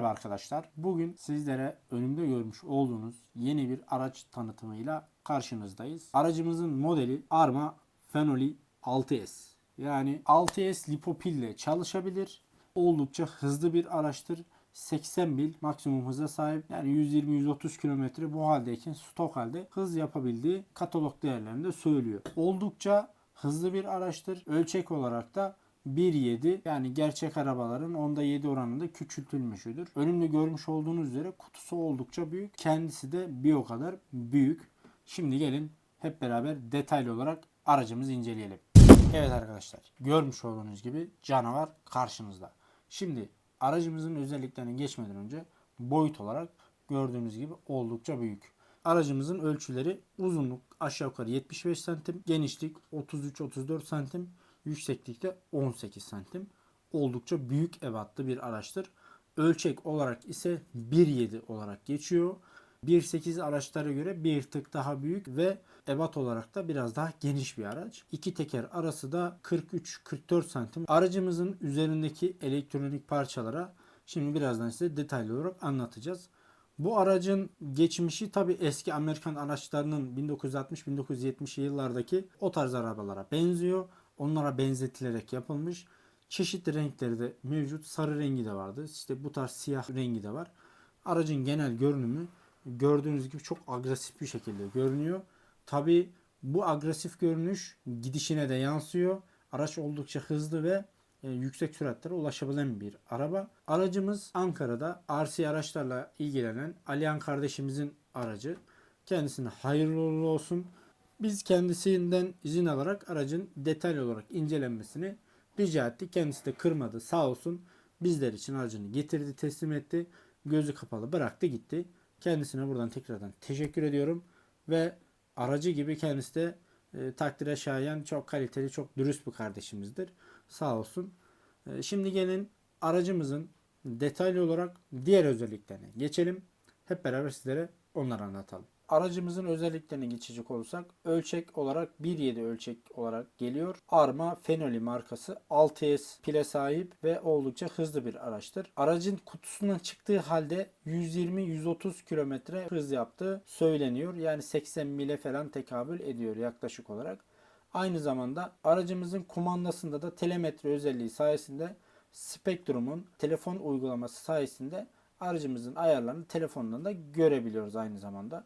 Merhaba arkadaşlar. Bugün sizlere önümde görmüş olduğunuz yeni bir araç tanıtımıyla karşınızdayız. Aracımızın modeli Arma Fenoli 6S. Yani 6S lipopil ile çalışabilir. Oldukça hızlı bir araçtır. 80 mil maksimum hıza sahip. Yani 120-130 kilometre bu haldeyken stok halde hız yapabildiği katalog değerlerinde söylüyor. Oldukça hızlı bir araçtır. Ölçek olarak da 1.7 yani gerçek arabaların onda 7 oranında küçültülmüşüdür. Önümde görmüş olduğunuz üzere kutusu oldukça büyük. Kendisi de bir o kadar büyük. Şimdi gelin hep beraber detaylı olarak aracımızı inceleyelim. Evet arkadaşlar görmüş olduğunuz gibi canavar karşınızda. Şimdi aracımızın özelliklerine geçmeden önce boyut olarak gördüğünüz gibi oldukça büyük. Aracımızın ölçüleri uzunluk aşağı yukarı 75 santim, genişlik 33-34 santim, yükseklikte 18 santim. Oldukça büyük ebatlı bir araçtır. Ölçek olarak ise 1.7 olarak geçiyor. 1.8 araçlara göre bir tık daha büyük ve ebat olarak da biraz daha geniş bir araç. İki teker arası da 43-44 santim. Aracımızın üzerindeki elektronik parçalara şimdi birazdan size detaylı olarak anlatacağız. Bu aracın geçmişi tabi eski Amerikan araçlarının 1960-1970 yıllardaki o tarz arabalara benziyor. Onlara benzetilerek yapılmış. Çeşitli renkleri de mevcut. Sarı rengi de vardı. İşte bu tarz siyah rengi de var. Aracın genel görünümü gördüğünüz gibi çok agresif bir şekilde görünüyor. Tabi bu agresif görünüş gidişine de yansıyor. Araç oldukça hızlı ve e, yüksek süratlere ulaşabilen bir araba. Aracımız Ankara'da RC araçlarla ilgilenen Alihan kardeşimizin aracı. Kendisine hayırlı olsun. Biz kendisinden izin alarak aracın detaylı olarak incelenmesini rica ettik. Kendisi de kırmadı sağ olsun. Bizler için aracını getirdi teslim etti. Gözü kapalı bıraktı gitti. Kendisine buradan tekrardan teşekkür ediyorum. Ve aracı gibi kendisi de e, takdire şayan çok kaliteli çok dürüst bir kardeşimizdir. Sağ olsun. E, şimdi gelin aracımızın detaylı olarak diğer özelliklerine geçelim. Hep beraber sizlere onları anlatalım. Aracımızın özelliklerine geçecek olursak ölçek olarak 1.7 ölçek olarak geliyor. Arma Fenoli markası 6S pile sahip ve oldukça hızlı bir araçtır. Aracın kutusundan çıktığı halde 120-130 kilometre hız yaptığı söyleniyor. Yani 80 mile falan tekabül ediyor yaklaşık olarak. Aynı zamanda aracımızın kumandasında da telemetre özelliği sayesinde Spectrum'un telefon uygulaması sayesinde aracımızın ayarlarını telefondan da görebiliyoruz aynı zamanda.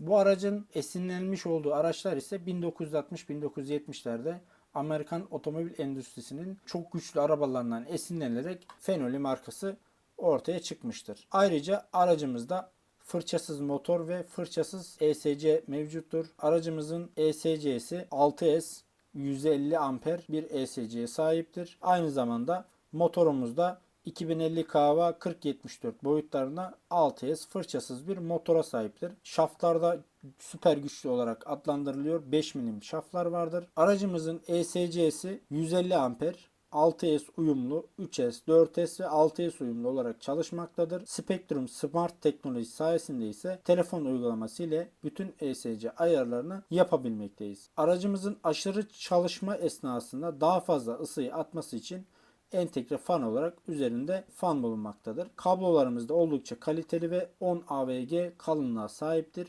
Bu aracın esinlenmiş olduğu araçlar ise 1960-1970'lerde Amerikan otomobil endüstrisinin çok güçlü arabalarından esinlenerek Fenoli markası ortaya çıkmıştır. Ayrıca aracımızda fırçasız motor ve fırçasız ESC mevcuttur. Aracımızın ESC'si 6S 150 amper bir ESC'ye sahiptir. Aynı zamanda motorumuzda 2050 kava 4074 boyutlarına 6S fırçasız bir motora sahiptir. Şaftlarda süper güçlü olarak adlandırılıyor. 5 milim şaftlar vardır. Aracımızın ESC'si 150 amper 6S uyumlu, 3S, 4S ve 6S uyumlu olarak çalışmaktadır. Spectrum Smart teknolojisi sayesinde ise telefon uygulaması ile bütün ESC ayarlarını yapabilmekteyiz. Aracımızın aşırı çalışma esnasında daha fazla ısıyı atması için entegre fan olarak üzerinde fan bulunmaktadır. Kablolarımız da oldukça kaliteli ve 10 AVG kalınlığa sahiptir.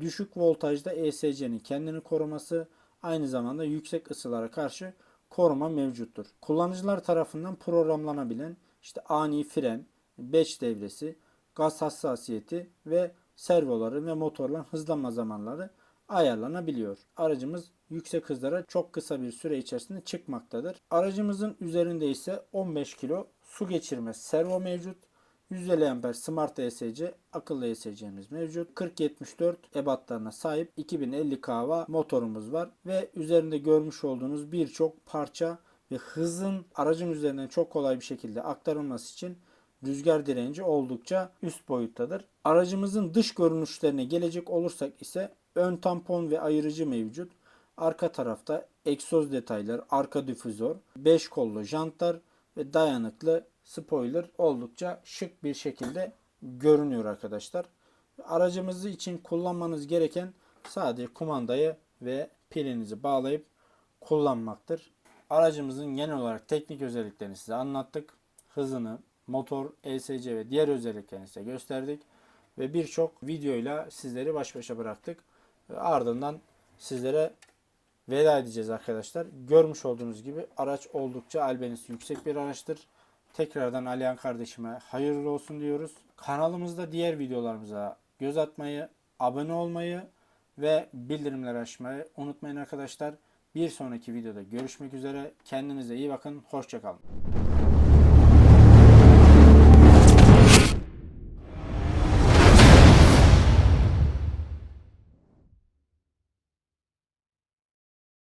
Düşük voltajda ESC'nin kendini koruması aynı zamanda yüksek ısılara karşı koruma mevcuttur. Kullanıcılar tarafından programlanabilen işte ani fren, 5 devresi, gaz hassasiyeti ve servoları ve motorların hızlanma zamanları ayarlanabiliyor. Aracımız yüksek hızlara çok kısa bir süre içerisinde çıkmaktadır. Aracımızın üzerinde ise 15 kilo su geçirmez servo mevcut. 150 amper Smart ESC akıllı ESC'miz mevcut. 4074 ebatlarına sahip 2050 kW motorumuz var ve üzerinde görmüş olduğunuz birçok parça ve hızın aracın üzerinden çok kolay bir şekilde aktarılması için rüzgar direnci oldukça üst boyuttadır. Aracımızın dış görünüşlerine gelecek olursak ise ön tampon ve ayırıcı mevcut. Arka tarafta egzoz detaylar, arka difüzör, 5 kollu jantlar ve dayanıklı spoiler oldukça şık bir şekilde görünüyor arkadaşlar. Aracımızı için kullanmanız gereken sadece kumandayı ve pilinizi bağlayıp kullanmaktır. Aracımızın genel olarak teknik özelliklerini size anlattık. Hızını, motor, ESC ve diğer özelliklerini size gösterdik. Ve birçok videoyla sizleri baş başa bıraktık. Ardından sizlere veda edeceğiz arkadaşlar. Görmüş olduğunuz gibi araç oldukça albenisi yüksek bir araçtır. Tekrardan Alihan kardeşime hayırlı olsun diyoruz. Kanalımızda diğer videolarımıza göz atmayı, abone olmayı ve bildirimleri açmayı unutmayın arkadaşlar. Bir sonraki videoda görüşmek üzere. Kendinize iyi bakın. Hoşçakalın.